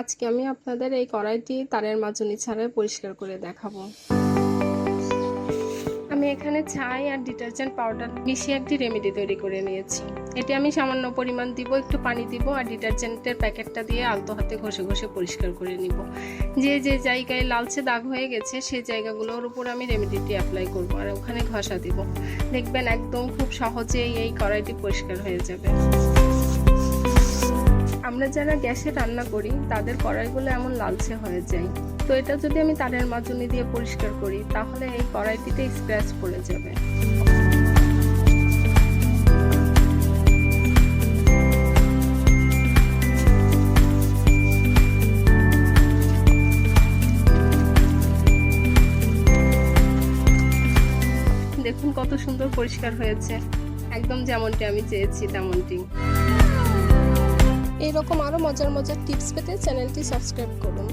আজকে আমি আপনাদের এই কড়াইটি তারের মাজনি ছাড়াই পরিষ্কার করে দেখাবো। আমি এখানে ছাই আর ডিটারজেন্ট পাউডার মিশিয়ে একটি রেমেডি তৈরি করে নিয়েছি। এটি আমি সামান্য পরিমাণ দিব, একটু পানি দিব আর ডিটারজেন্টের প্যাকেটটা দিয়ে আলতো হাতে ঘষে ঘষে পরিষ্কার করে নিব। যে যে জায়গায় লালচে দাগ হয়ে গেছে সেই জায়গাগুলোর উপর আমি রেমেডিটি অ্যাপ্লাই করব আর ওখানে ঘষা দিব। দেখবেন একদম খুব সহজেই এই কড়াইটি পরিষ্কার হয়ে যাবে। আমরা যারা গ্যাসে রান্না করি, তাদের কড়াইগুলো এমন লালচে হয়ে যায়। তো এটা যদি আমি তারের মাজনি দিয়ে পরিষ্কার করি, তাহলে এই কড়াইটিতে স্ক্র্যাচ পড়ে যাবে। দেখুন কত সুন্দর পরিষ্কার হয়েছে। একদম যেমনটি আমি চেয়েছি, তেমনটি। এইরকম আরও মজার মজার টিপস পেতে চ্যানেলটি সাবস্ক্রাইব করুন।